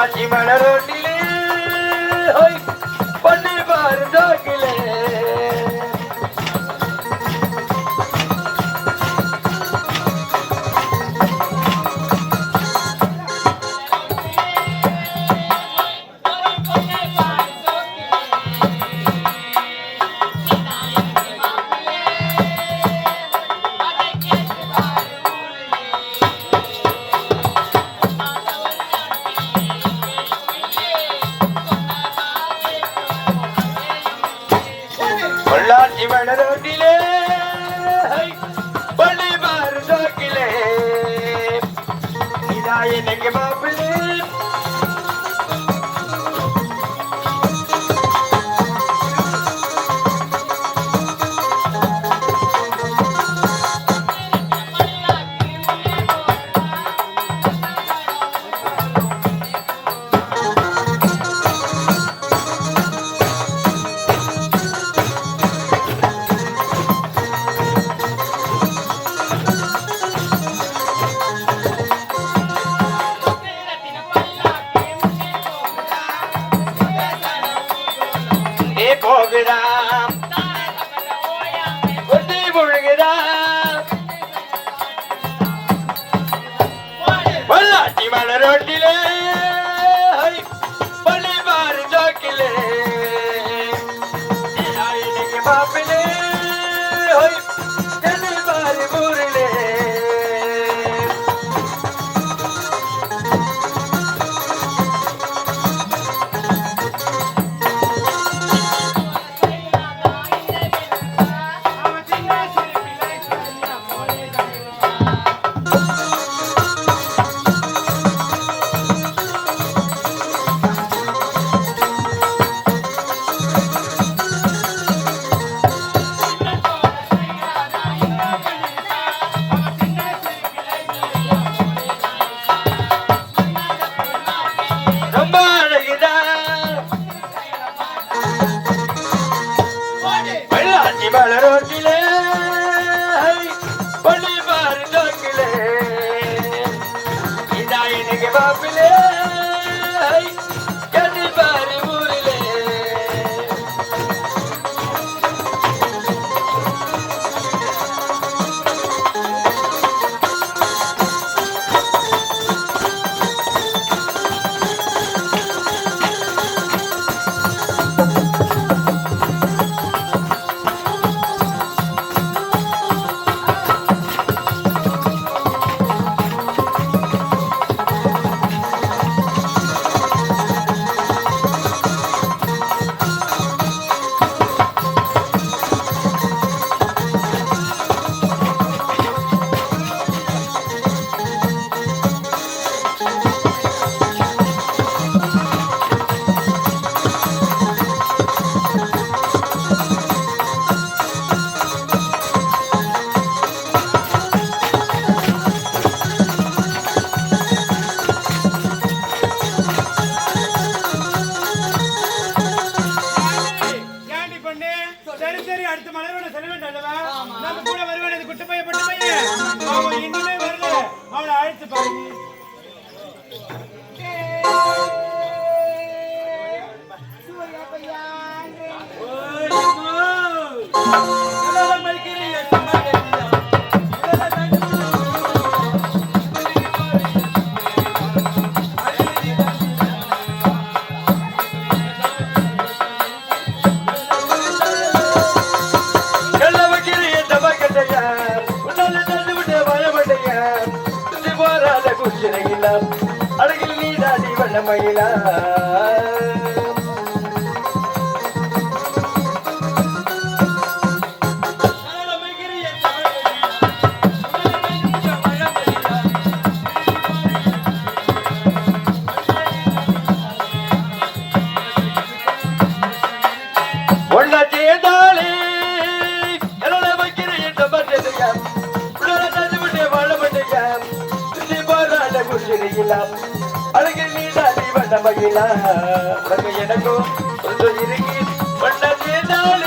காட்சி மலரோட்டி love it out. சரி சரி அடுத்த மலரோட செல்ல வேண்டாம்லவா நம்ம கூட வருவேன் இது குட்டு பையன் பட்டு பையன். இன்னுமே வரல. அவளை அழைத்து பாருங்க Oh மகிழ எனக்கும் கொஞ்சம் இருக்கி பண்ணதிலா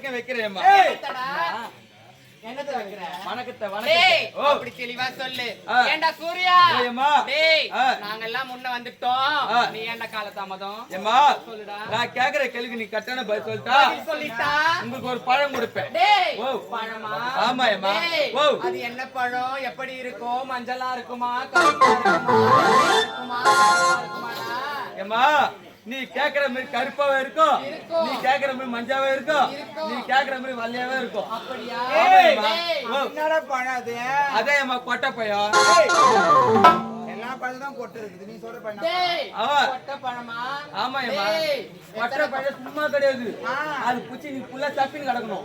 எல்லாருக்கும் வைக்கிறேன் என்னது வைக்கிற? வணக்கத்தை வணக்கம் அப்படி தெளிவா சொல்லு. ஏண்டா சூர்யா? டேய் நாங்க எல்லாம் முன்ன வந்துட்டோம். நீ ஏண்டா கால தாமதம் ஏமா சொல்லுடா. நான் கேக்குற கேள்விக்கு நீ கட்டான பதில் சொல்லிட்டா? சொல்லிட்டா? உங்களுக்கு ஒரு பழம் கொடுப்பேன். டேய் பழமா? ஆமா ஏமா ஓ. அது என்ன பழம்? எப்படி இருக்கும்? மஞ்சளா இருக்குமா? கருப்பா இருக்குமா? ஏமா நீ கேக்குற மாதிரி கருப்பாவே இருக்கும். நீ கேக்குற மாதிரி மஞ்சாவே இருக்கும். நீ கேக்குற மாதிரி வெள்ளையாவே இருக்கும் அப்படியா ஏய். டேய், ஓ. என்னடா பழம் அது அதே ஏம்மா கொட்டை பையன் பழம் தான் கொட்டை இருக்குது. நீ சொல்ற பழம். டேய். ஆமா. கொட்டை பழமா? ஆமா ஏம்மா டேய், கொட்டை பையன் சும்மா கிடையாது. அது புச்சி நீ புள்ள சப்பின்னு கிடக்கணும்.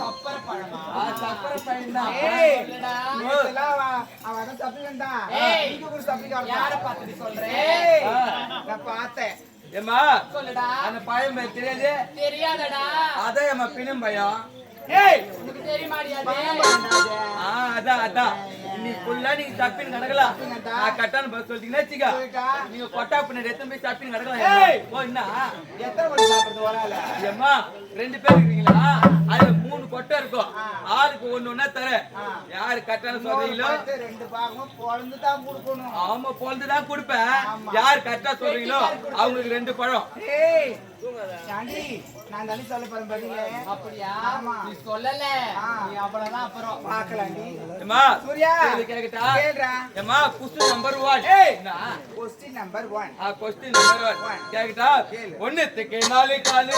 சப்பர பழமா? சப்பர தான். ஏய். சொல்லுடா. நேத்துலாம் அவன் அவன் தான் சப்ளிமெண்ட் தான் ஏய். நீங்க கூட சப்ளிமெண்ட் யார பார்த்துட்டு சொல்ற? ஏய் ஆ. நான் பார்த்தேன். ஏம்மா சொல்லுடா. அந்த பேர் தெரியாது? தெரியாதடா. அதே ஏம்மா பின்னும் பையன் ஏய் உனக்கு தெரியுமாடியா ஆ அதான் அதான். நீ ஃபுல்லா நீங்க சப்பின்னு கிடக்கலாம் நான் கட்டான பஸ் சொல்லிட்டீங்கன்னா வச்சுக்க. நீங்க கொட்டா பின்னாடி எத்தனை போய் சப்பின்னு ஏய். கிடக்கலாம் ஓ என்ன? எத்தனை மணி சாப்பிடுறது வரால ஏம்மா? ரெண்டு பேர் இருக்கீங்களா? அதுல மூணு கொட்டை இருக்கும். ஆளுக்கு ஒண்ணு ஒண்ணா தரேன். யாரு கட்டான சொல்றீங்களோ? ரெண்டு பாகமும் பொழந்து தான் கொடுக்கணும். ஆமா பொழுதுதான் கொடுப்பேன். யார் கரெக்டா சொல்றீங்களோ? அவங்களுக்கு ரெண்டு பழம். சாண்டி நான் தண்ணி சொல்ல போறேன் பதில. அப்படியா. நீ சொல்லல. நீ அவ்வளவுதான் அப்புறம். பார்க்கலாண்டி ஏம்மா சூர்யா கேளுடா நம்பர் ஏய். நம்பர் ஆ நம்பர். ஒண்ணுத்துக்கு நாலு காலு.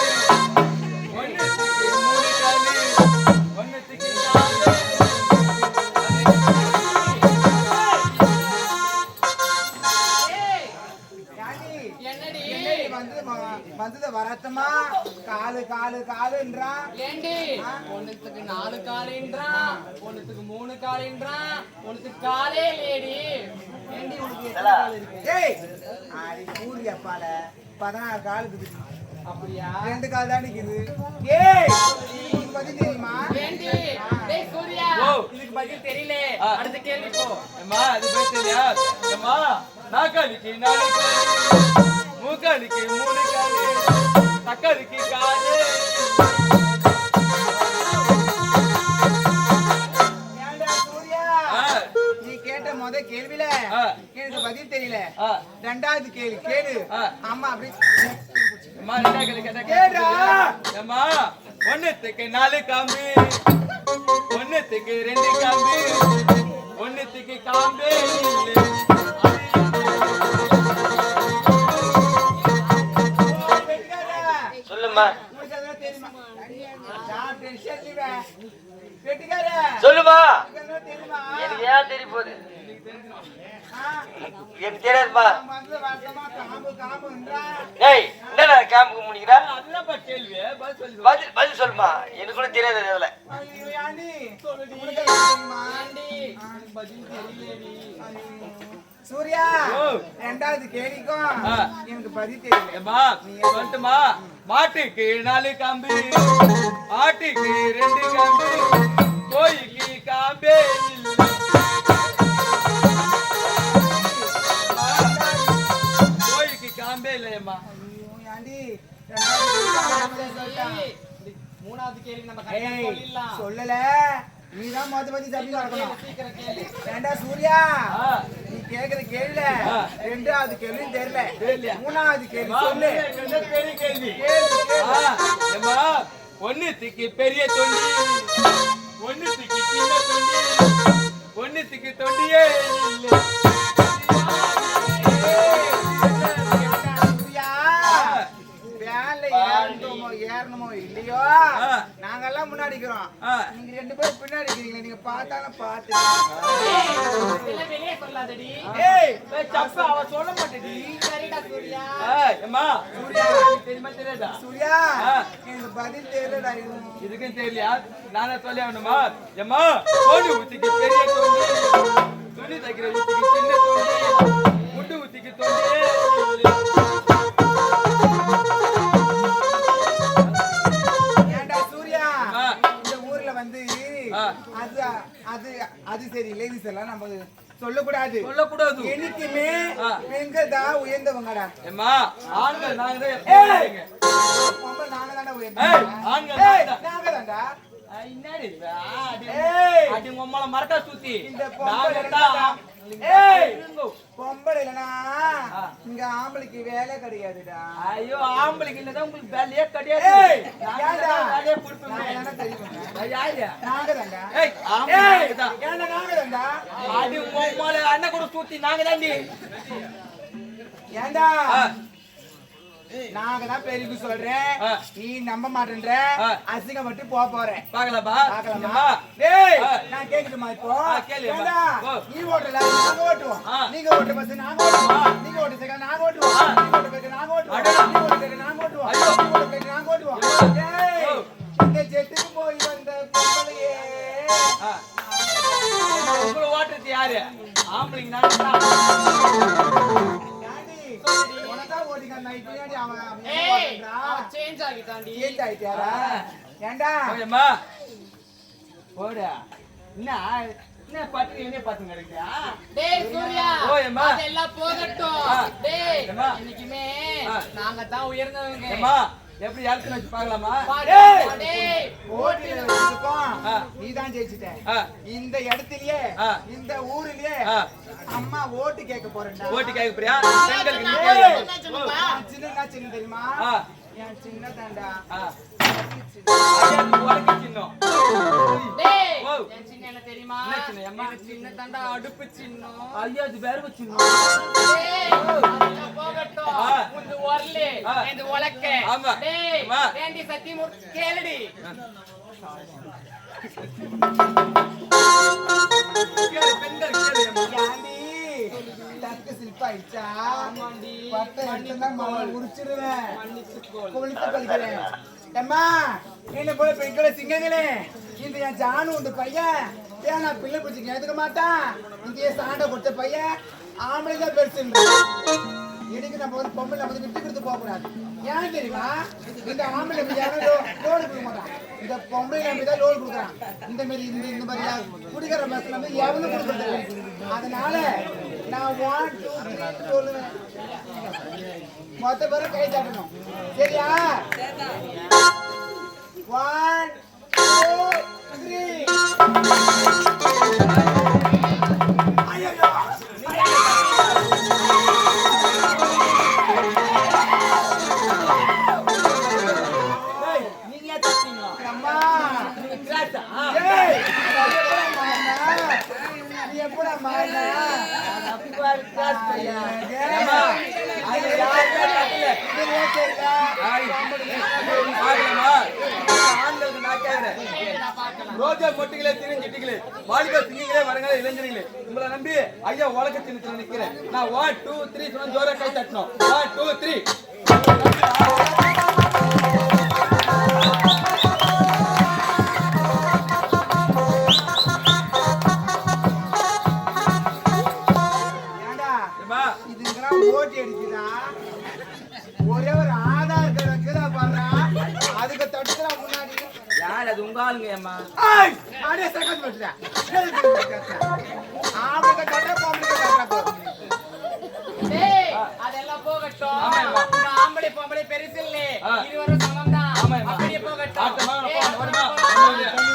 ஒண்ணுத்துக்கு மூணு காலு. வந்தது வரத்தமா காலு காலு காலுன்றான் ஏண்டி? ஒண்ணுத்துக்கு நாலு காலின்றான் ஒண்ணுத்துக்கு மூணு காலின்றான் ஒண்ணுத்துக்கு காலே இல்லையேடி. ஏண்டி உனக்கு எத்தனை கால் இருக்கு? ஏய் அடி சூரிய பால பதினாறு கால் இருக்குது. அப்படியா? ரெண்டு கால் தான் இருக்குது ஏய் பத்தி தெரியுமா? ஏண்டி? டேய் சூர்யா ஓ. இதுக்கு பதில் தெரியல. அடுத்த கேள்வி போ. ஏம்மா அது போய் தெரியா ஏம்மா நாக்காளிக்கு நாலு காலு மூக்காளிக்கு மூணு காலு தக்காளிக்கு காலு. முத கேள்வியில. எனக்கு பதில் தெரியல. ரெண்டாவது கேள்வி கேளு. ஆ. ஆமா அப்படி ஏம்மா ரெண்டா நாலு காம்பு ஒண்ணுத்துக்கு ரெண்டு காம்பு ஒண்ணுத்துக்கு காம்பே. சொல்லுமா. எனக்கு ஏன் தெரிய போகுது? எனக்கு தெரியாதுப்பா. ஏய் என்னடா கேம்புக்கு முடிக்கிறா பதில் சொல்லு. பதில் சொல்லுமா. எனக்கு கூட தெரியாது அதுல. சூர்யா ஓ. ரெண்டாவது கேள்விக்கும். எனக்கு பதில் ஏம்மா சொல்லட்டுமா மாட்டுக்கு நாலு காம்பு ஆட்டுக்கு ரெண்டு காம்பு. கோழிக்கு காம்பே இல்லை கோழிக்கு காம்பே இல்லையம்மா மூணாவது கேள்வி நம்ம சொல்லல. நீதான் மொத்த பத்தி தப்பி நடக்கணும் ஏண்டா சூர்யா? நீ கேக்குற கேள்வில. ரெண்டாவது கேள்வியும் தெரியல? மூணாவது கேள்வி சொல்லு. பெரிய கேள்வி. கேள்வி, கேள்வி. ஏம்மா ஒண்ணுத்துக்கு பெரிய தொண்டி. ஒண்ணுத்துக்கு சின்ன தொண்டியே இல்லை. ஏறணுமோ ஏறணுமோ இல்லையோ. நாங்கெல்லாம் முன்னாடி இருக்கிறோம். ஆ. நீங்க ரெண்டு பேரும் பின்னாடி இருக்கிறீங்களே நீங்க பார்த்தாலும் பார்த்து. அவ சொல்ல மாட்டேடி. சரிடா சூர்யா. தெரியுமா தெரியாதா? சூர்யா ஆ. எனக்கு பதில் தெரியலடா இது இதுக்கும் தெரியலையா? நானே சொல்லி ஆகணுமா? ஏம்மா? கோழி ஊத்திக்கு பெரிய துணி தைக்கிற ஊத்திக்கு லேடிஸ் எல்லாம் நம்ம சொல்லக்கூடாது. சொல்லக்கூடாது. என்னைக்குமே. பெண்கள் தான் உயர்ந்தவங்கடா. ஏம்மா ஆண்கள் நாங்க தான் நாங்க. தானே ஏய், உயர்ந்தவங்க ஆண்கள் நாங்க தான். நாங்க தான்டா. என்னடி? அடி உம்மள மரக்கா சுத்தி இந்த நாங்க தான். ஏய். இருங்கோ. பொம்பளை இல்லனா ஆ. இங்க ஆம்பளைக்கு வேலை கிடையாதுடா. ஐயோ ஆம்பளைக்கு இல்லதான் உங்களுக்கு வேலையே கிடையாது. வேலையே அடி உம்மள அண்ணன் கூட சுத்தி நாங்க தாண்டி ஏன்டா? ஆ. நாங்க தான் சொல்றேன். நீ நம்ப மாட்டேன்ற ஆ. அசிங்கப்பட்டு போக போறேன் பாக்கலாமா பார்க்கலாமா? டேய். நான் கேக்குதுமா இப்போ? கேளு. நீ ஓட்டல, நாங்க ஓட்டுவோம். நீங்க ஓட்டு பஸ் நாங்க ஓட்டுவோம். ஓயம்மா போடா. என்ன என்ன பாத்து என்ன பாத்து கிடைக்கியா டேய் சூர்யா ஓயம்மா. அதெல்லாம் போகட்டும். ஆ. டேய் ஏம்மா. இன்னைக்குமே ஆ. நாங்க தான் உயர்ந்தவங்க. எப்படி யாருக்கு வச்சு பார்க்கலாமா. ஆ. நீதான் ஜெயிச்சிட்ட இந்த இடத்துலயே. இந்த ஊர்லயே. அம்மா ஓட்டு கேட்க போறேன்டா. ஓட்டு கேட்க போறியா? நீ சின்ன தெரியுமா? என் சின்னதாண்டா அடுப்பு சின்னம் ஐயா அது வேற சின்னம். போகட்டும் உலக்க வேண்டி பெண்கள் கேளு ஏம்மா. ஏண்டி டக்கு சில்பாயிடுச்சா ஆமாண்டி. பட்டை எடுத்தா மலை உரிச்சிடுவேன் மன்னிச்சுக்கோள். கொளுத்து பலிக்கிறேன் அம்மா என்ன போல பெண்களை சிங்கங்களே இந்த என் ஜானு உண்டு பையன் ஏன் நான் பிள்ளை பிடிச்சி எடுத்துக்க மாட்டான் இங்கேயே சாண்டை கொடுத்த பையன் ஆம்பளை தான் பெருசு எனக்கு நம்ம வந்து பொம்பளை நம்ம வந்து விட்டு கொடுத்து போக கூடாது ஏன் தெரியுமா இந்த ஆம்பளை யாரும் லோ- லோன் கொடுக்க மாட்டான் இந்த பொம்பளை நம்பி தான் லோன் கொடுக்குறான் இந்த மாதிரி இந்த இந்த மாதிரி குடிக்கிற பஸ் நம்பி எவனும் கொடுக்கறது. அதனால நான் ஒன் டூ த்ரீ சொல்லுவேன். மொத்த பேரும் கை தட்டணும். சரியா? ஒன் டூ த்ரீ ரோஜா மொட்டுகளே திரிஞ்சிட்டுகளே வாலிப சிங்கிகளே வரங்களே இளைஞர்களே. உங்களை நம்பி ஐயா உலக சின்னத்துல நிக்கிறேன். நான் ஒன் டூ த்ரீ சொன்னா ஜோரா கை தட்டணும். ஒன் டூ த்ரீ ஒரே ஒரு அது உங்க ஆளுங்க ஏமா அடே சகஜ் பட்ல ஆபக கட்ட பாம்பு கட்ட டேய் அதெல்லாம் போகட்டும். ஆம்பளை பொம்பளை பெருசில்லை இருவரும் சமம்தான். அப்படியே போகட்டும். ஆட்டமா போகட்டும்